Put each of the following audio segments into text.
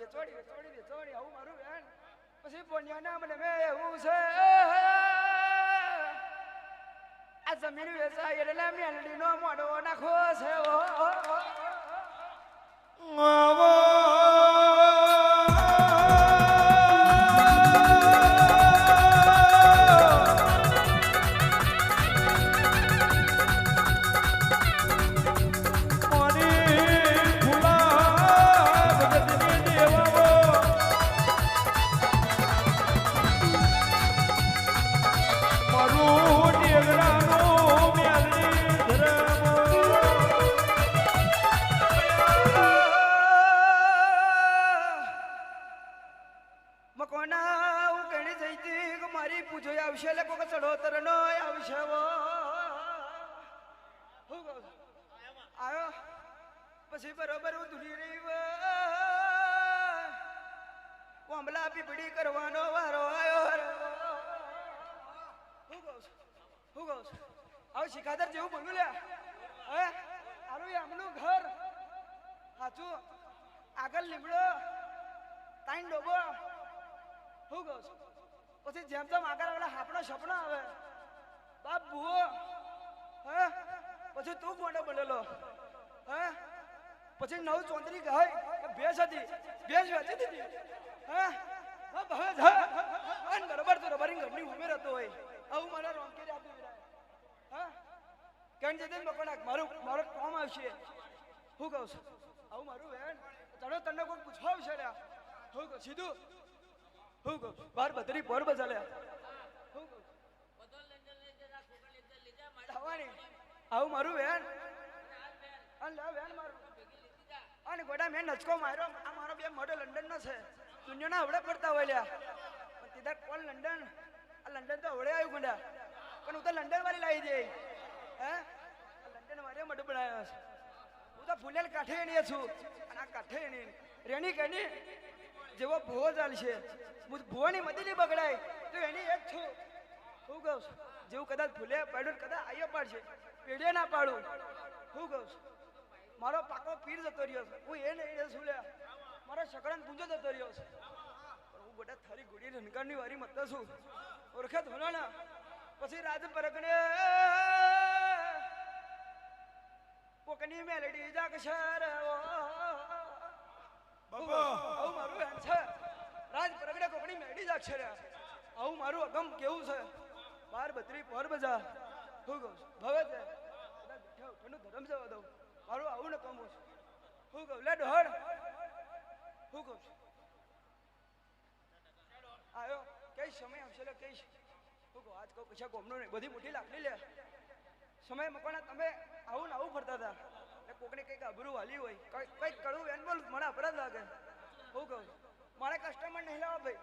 વેચોડી વેચોડી વેચોડી આવું મારું બેન પછી બોન્યાના મને મેં એવું છે. આ જમીન વેચાય એટલે મેલડીનો મોડો નાખો છે. ઓ, પછી બરોબર ધૂલી રહી વ. કોમલા પીપડી કરવાનો વારો રે. હું કહું છું, હું કહું છું. શિખાદર જેવું બોલું લે હે આનું આમનું ઘર. સાચું આગળ લીમડો. તાઈન ડોબો. હું કહું છું. પછી જેમ જેમ આગળ આગળ હાપણો સપનો આવે. બાપ ભૂવો હે, પછી તું કોને બોલેલો? હે પછી નવ ચોંતરી ગાય કે ભેંસ હતી. ભેંસ વેચી દીધી. હે? હા અને બરોબર તો રબરિંગ ઘરની ઉમેર હતો હોય. આવું મને રોંકી આપી હા? કેમ જતી મકોના મારું મારો કોમ આવશે. હું કહું છું. આવું મારું બેન તને તને કોઈ પૂછવા આવશે રે હું કહું, સીધું. હું કહું, બાર બતરી પર બજાલ્યા. હું કહું આવું મારું બેન અને લે મારું. અને ગોડા મેં નચકો માર્યો. આ મારો બે મોઢો લંડન નો છે. દુનિયાના હવડે પડતા હોય લ્યા. પણ તીધા કોણ લંડન? આ લંડન તો હવડે આવ્યું ગુંડા. પણ હું તો લંડન વાળી લાવી દે. હે? લંડન વાળી મોઢું બનાવ્યો છે. હું તો ફૂલેલ કાઠે એણી છું. અને આ કાઠે એણી રેણી કેની જેવો ભૂવો ચાલશે. હું ભૂવાની મદીલી બગડાય. તો એની એક છું. હું કહું છું, જેવું કદાચ ભૂલે પાડ્યું કદાચ આયો પાડશે. પેઢીએ ના પાડું. હું કહું છું મારો પાકો પીર જતો રહ્યો છે. હું એ નહીં છું લે? મારો શકડાન પૂંજો જતો રહ્યો છે. પણ હું બધા થારી ગુડી રણકારની વારી મત છું. ઓળખે ના? પછી રાજ પરગણે કોકની મેલડી જાગશર આવું મારું એમ છે. રાજ પરગડે કોકની મેલડી જાગશર આવું મારું અગમ કેવું છે? બાર બત્રી પર બજા. હું કહું છું ભવે છે ઉઠાનું ધરમ જવા દઉં. મારું આવું ને કમું છું. હું કહું, લે ડોહડ હું કહું છું. આવ્યો કઈ સમય આવશે લે, કઈ હું કહું, આજ કહું પૈસા કોમનો નહીં, બધી મોટી લાકડી લે. સમય મકોણા તમે આવું ને આવું ફરતા હતા. એટલે કોકને કંઈક અબરું વાલી હોય કંઈક કંઈક કરવું એમ બોલ, મને અપરાધ લાગે. હું કહું, મારે કસ્ટમર નહીં લાવવા ભાઈ.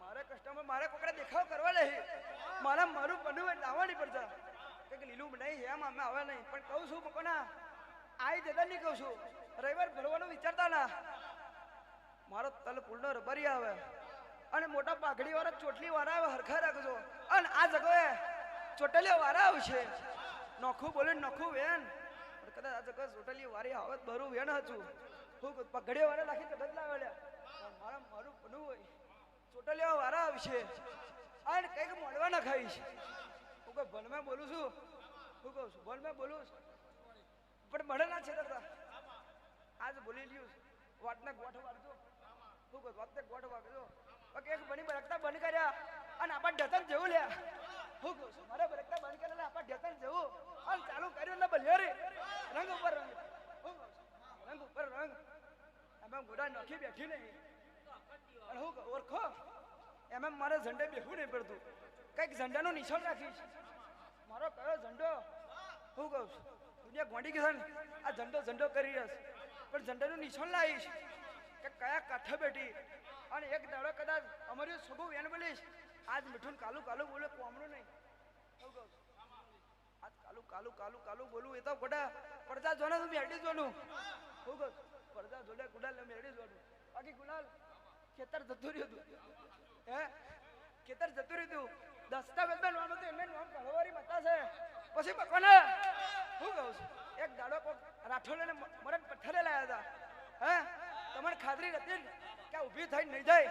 મારે કસ્ટમર મારે કોકડા દેખાવ કરવા લે મારા મારું બનવું હોય લાવવા નહીં પડતા. કંઈક લીલું નહીં એમ અમે આવે નહીં. પણ કહું છું મકોના આઈ જતા નહીં કહું છું. રવિવાર ભરવાનું વિચારતા ના. મારો તલ પુલનો રબારી આવે. અને મોટા પાઘડી વાળા ચોટલી વાળા આવે હરખા રાખજો. અને આ જગોએ ચોટલીઓ વાળા આવશે. નોખું બોલે, નોખું વેન. કદાચ આ જગો ચોટલી વાળી આવે બરું વેન હતું. હું પગડીઓ વાળા રાખી કદાચ પણ મારા મારું બનવું હોય. ચોટલીઓ વાળા આવશે. અને કંઈક મળવા ના ખાઈશ હું કોઈ ભણમાં બોલું છું? હું કહું છું, ભણમાં બોલું છું. પણ મળે ના છે દાદા. આજ બોલી લ્યું વાતને ગોઠ વાળજો શું કહું વાતને ગોઠ વાગજો કે એક બની બરકતા બંધ કર્યા અને આપણા ઢતન જેવું લ્યા. હું કહું છું, મારે બરકતા બંધ કરેલા, આપણા ઢતન જેવું. અને ચાલુ કર્યું ને બલ્યો રે. રંગ ઉપર રંગ. રંગ ઉપર રંગ. એમ ગોડા નોખી બેઠી નહીં. અને કહું, ઓળખો, એમ એમ મારે ઝંડે બેઠવું નહીં પડતું. કંઈક ઝંડાનું નિશાન રાખીશ. મારો કયો ઝંડો? હું કહું છું દુનિયા ગોંડી ગયા ને, આ ઝંડો ઝંડો કરી રહ્યો છે. પણ ઝંડાનું નિશાન લાવીશ કે કયા કાંઠે બેઠી. અને એક દાડો કદાચ અમારી સગો વેન બોલીશ આજ મીઠું કાલું કાલું બોલે કોમડું નહીં. આજ કાલું કાલું કાલું કાલું બોલું એ તો ગોડા પડદા જોને તું મેળી જોનું હું કહું પડદા જોડે ગુડાલ મેરડી જોનું બાકી ગુલાલ ખેતર જતું રહ્યું હતું. હે? ખેતર જતું રહ્યું હતું. દસ્તાવેજમાં નામ હતું, એમને નામ કળવારી મતા છે. પછી મકોને હું કહું છું, એક દાડો કોક રાઠોડને મરણ પથ્થરે લાયા હતા. હે? તમને ખાતરી હતી ને? કે ઊભી થઈ નહીં જાય?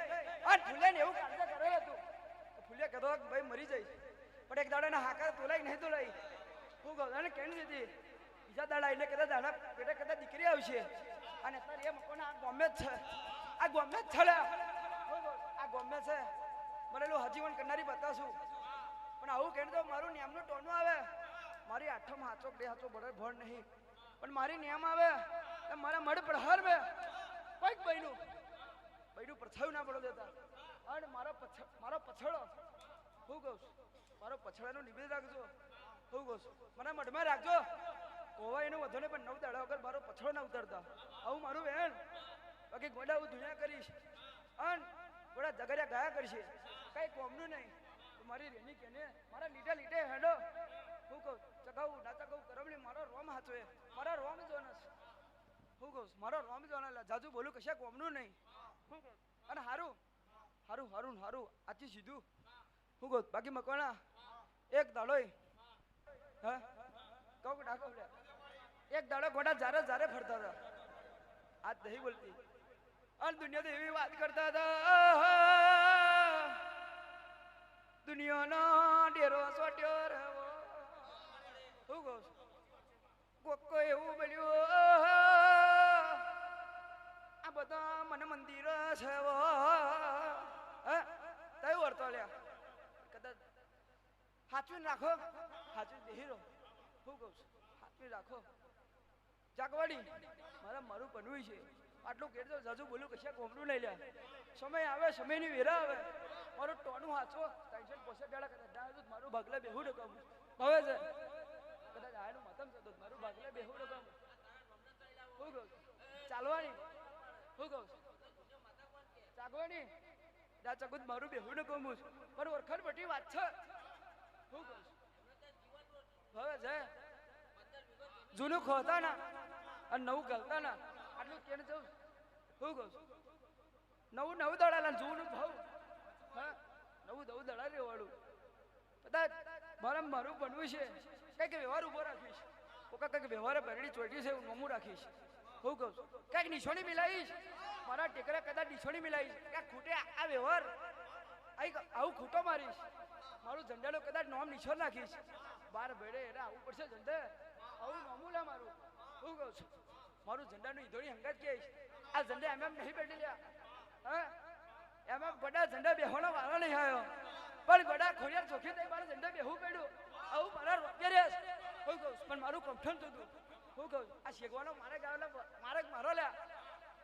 આ ફૂલે એવું કાર્ય કરેલું હતું. ફૂલે કહેતો ભાઈ મરી જઈશ. પણ એક દાડો એના હાકર તોલાઈ નહીં તોલાઈ હું કહું એને કેમ દીધી બીજા દાડા એટલે કદાચ દાડા પેટે કદાચ દીકરી આવશે. અને અત્યારે એ મકોને આ ગમે જ છે. આ ગમે જ છે આ ગમે છે. મને હજીવન કરનારી બતાવશું. પણ આવું કહે તો મારું નિયમનું ટોનું આવે. મારી આઠમ હાચો બે હાચો બળે ભણ નહીં. પણ મારી નિયમ આવે એ મારા મઢ પ્રહાર મે. કોઈક બૈનું. બૈનું પ્રછાયું ના પડો દેતા. અને મારો પછ મારો પછડો. હું કહું છું, મારો પછડાનો નિવેદ રાખજો. હું કહું મને મઢમાં રાખજો. કોવા એનું વધુ પણ નવ દાડા વગર મારો પછડો ના ઉતરતા. આવું મારું બેન બાકી ગોડા હું ધુણ્યા કરીશ. અન ગોડા જગરિયા ગયા કરશે. કઈ કોમનું નહીં. મારી રેની કેને મારા લીટા લીટે હેડો. હું કહું ચગાવું ના ચગાવું કરમલી મારો રોમ હાચો એ મારા રોમ જોનસ હું કહું મારો રોમ જોના જાજુ બોલું કશા કોમનું નહીં હું કહું અને હારું હારું હારું ને હારું આથી સીધું હું કહું બાકી મકોણા એક દાડોય હા કહું કે ડાકો લે એક દાડો ગોડા જારે જારે ફરતા હતા આજ નહીં બોલતી અને દુનિયા તો એવી વાત કરતા હતા દુનિયાનો ડેરો સોટ્યો કોકો એવું બન્યું આ બધા મને મંદિર છે તયું વર્તો લ્યા. કદાચ હાચવી રાખો. હાચવી બેહી રહો. શું કહું છું હાચવી રાખો. જાગવાડી મારા મારું બનવું છે. આટલું કહેતો જાજુ બોલું કશા કોમડું નહીં લ્યા. સમય આવે, સમયની વેરા આવે. મારું ટોનું હાચો ત્રણસો પોસે બેડા કદાચ મારું ભાગલે બેહું ડકાવું હવે છે. મતમ થતો મારું ભાગલે બેહું કામ હું કહું ચાલવાની? હું કહું ચાગવાની? દા ચકુત મારું બેહુડો કહું છું. પણ ઓળખાણ મોટી વાત છે. હું કહું હવે છે. જૂનું ખોતા ના. અને નવું ગલતા ના. આટલું કેને જવું? હું કહું છું? નવું નવું દડાલા જૂનું ભાવ. હા, નવું નવું દડા રેવાળું બધા મારા મારું બનવું છે. કંઈક વ્યવહાર ઊભો રાખવી રાખીશ. કોકા કંઈક વ્યવહાર બરડી ચોટ્યું છે એવું નમું રાખીશ. હું કહું છું? કંઈક નિશોણી મિલાવીશ મારા ટેકરે કદાચ નિશોણી મિલાવીશ ક્યાં ખૂટે આ વ્યવહાર? આવું ખૂટો મારીશ. મારું ઝંડાનો કદાચ નોમ નિશોર નાખીશ. બાર ભેડે એટલે આવું પડશે ઝંડે. આવું નોમું લે મારું. હું કહું છું, મારું ઝંડાનું ઈધોળી હંગાત કહીશ આ ઝંડા એમ એમ નહીં બેઠી લ્યા હા? એમ એમ ગોડા ઝંડા બેહવાનો વારો નહીં આવ્યો. પણ ગોડા ખોડિયા ચોખી થઈ મારા ઝંડા બેહવું પડ્યું. આવું મારા રોપિયા રેસ શું કહું, પણ મારું કમઠણ થતું શું કહું, આ શેગવાનો મારે ગાવેલા મારે મારો લે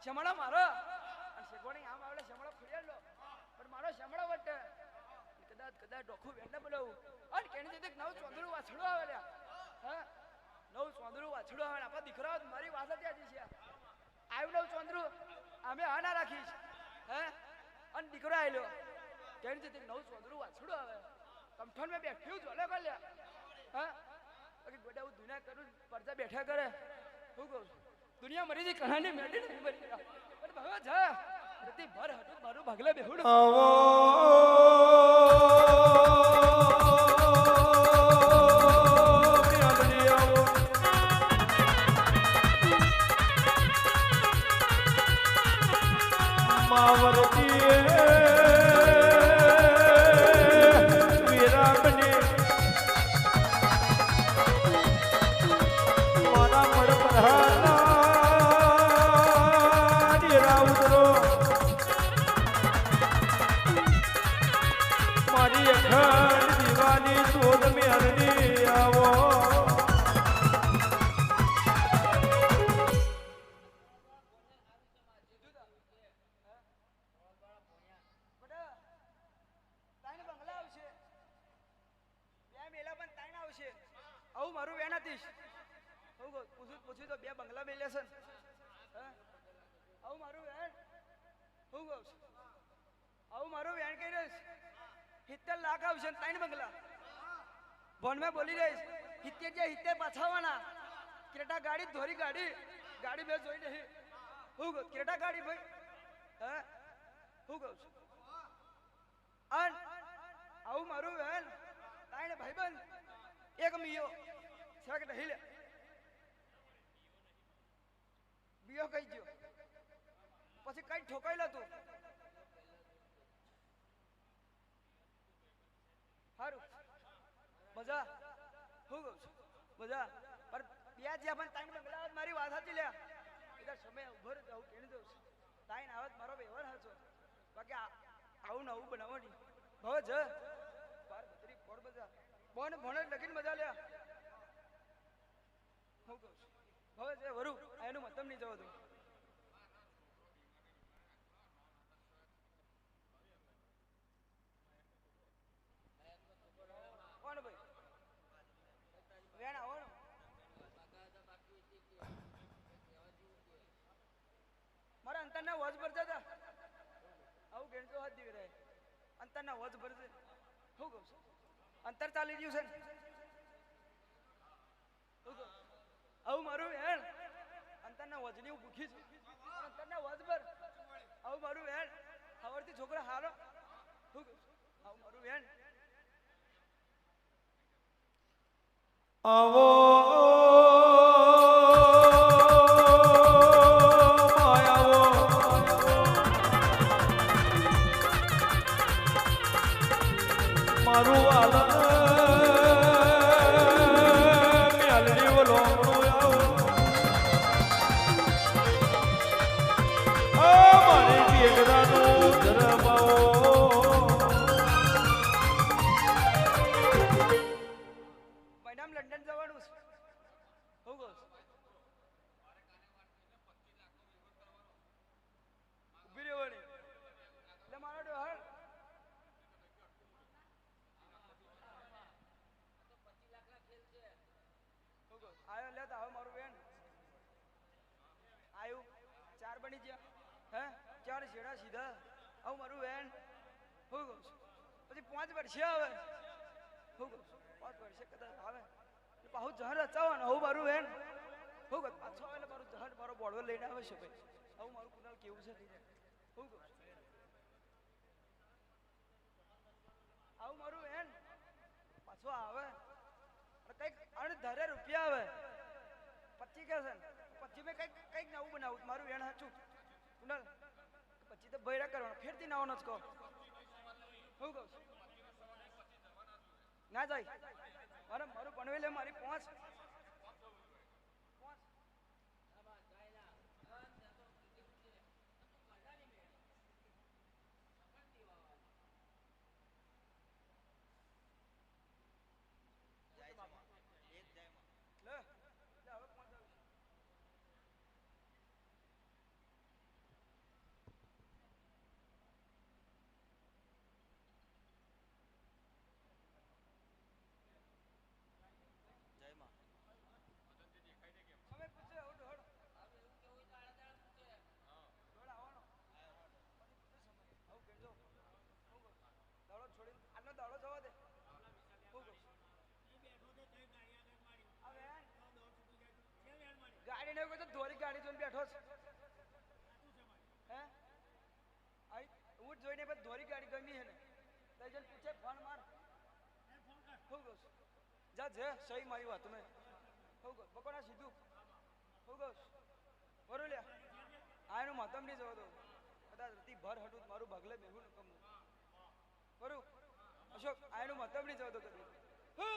શમણો મારો. અને શેગવાણી આમ આવડે શમણો ખોડિયાર લો. પણ મારો શમણો વટે. કદાચ કદાચ ડોખું વેંડા બોલાવું. અને કેની જતે નવ ચોંદડું વાછડું આવે લ્યા. હા? નવ ચોંદડું વાછડું આવે આપણા દીકરા મારી વાત જ છે. આવ્યું નવ ચોંદડું? અમે હા ના રાખીશ. હે? અને દીકરો આવેલો કેની જતે નવ ચોંદડું વાછડું આવે. કમઠણ મેં બેઠ્યું જોલે લ્યા હા? બાકી ગોડા હું દુનિયા કરું પડતા બેઠા કરે શું કહું છું? દુનિયા મરી જઈ કહાની મેળી નથી મરી. પણ ભગવાન જા ભર હતું મારું ભાગલા બેહું મારી આવું મારું વેણ હતીશ હું પૂછું પૂછ્યું તો બે બંગલા મેલ્યા છે ને. આવું મારું વેણ. હું કહું છું? આવું મારું વેણ કહી રહીશ સિત્તેર લાખ આવશે ને ત્રણ બંગલા. ભણમાં બોલી રહીશ સિત્તેર જે સિત્તેર પાછાવાના. ક્રેટા ગાડી ધોરી ગાડી. ગાડી બે જોઈ નહીં. હું ક્રેટા ગાડી ભાઈ? હે? હું કહું છું. અન આવું મારું બેન તાઈને ભાઈબંધ. એક મિયો. છેક નહીં લે બીઓ કઈ ગયો પછી કઈ ઠોકાયેલો તું. સારું મજા. હું કહું છું. મજા. પર બે જ્યાં પણ તાઈને બંગલાવત મારી વાત હતી લે એટલે સમય ઊભો રહ્યો આવું કેણી દઉં છું. ટાઈમ આવત મારો વ્યવહાર હતો બાકી આવું ને આવું બનાવવાની. ભવ જ. બાર બત્રી ફોડ મજા બોન ભણે લગીન મજા લે હું કહું છું એનું મતમ નહીં જવા દઉં. મારા અંતરના વોચ ભરતા હતા આવું ગણતો હાથ દીવી રહે. અંતરના વોજ ભરશે શું કહું અંતર ચાલી ગયું છે ને શું કહું આવું મારું વેણ. અંતરના વજની હું ભૂખી છું. અંતરના વજ પર આવું મારું વેણ. ખબરથી છોકરો હારો. આવું મારું વેણ. આવો ચાર સીધા. આવું મારું બેન હું કહું છું. પછી પાંચ વર્ષે આવે. હું કહું છું, પાંચ વર્ષે કદાચ આવે. પાછું જહર રચાવવાનું, આવું મારું વેન. હું કહું, પાછો આવે એટલે મારું જહર મારો બોડવો લઈને આવે છે ભાઈ. આવું મારું કુનાલ કેવું છે હું કહું આવું મારું વેન. પાછો આવે. કંઈક અણધારે રૂપિયા આવે. પચી કે છે ને? પછી મેં કંઈક કંઈક નવું બનાવું. મારું વેણ સાચું. કુનાલ તો ભૈરા કરવાનો. ફેરથી નાવાનો જ કહો હું કહું ના જાય. મારે, મારું ભણવે મારી પહોંચ લે લે હવે પહોંચ આવી. અમે પૂછે હડ હડ દોડ આવવાનો પછી પૂછે સમય આવું કહેજો હું કહું દાડો છોડીને આજનો દાડો જવા દે હું કહું હવે ગાડી ને કોઈ તો ધોરી ગાડી જોઈને બેઠો છે. હે? ઊંટ જોઈને પછી ધોરી ગાડી ગમી હે ને? તઈ જઈને પૂછે, ફોન માર. હું કહું જા, જે, સહી મારી વાત મેં હું કહું, બકોડા સીધું. હું કહું બરોબર લ્યા. આ એનું માતમ નહીં જવા દઉં કદાચ રતી ભર હટું મારું ભાગલે બેહું ન કમું બરું અશોક, આ એનું માતમ નહીં જવા દઉં કદી હું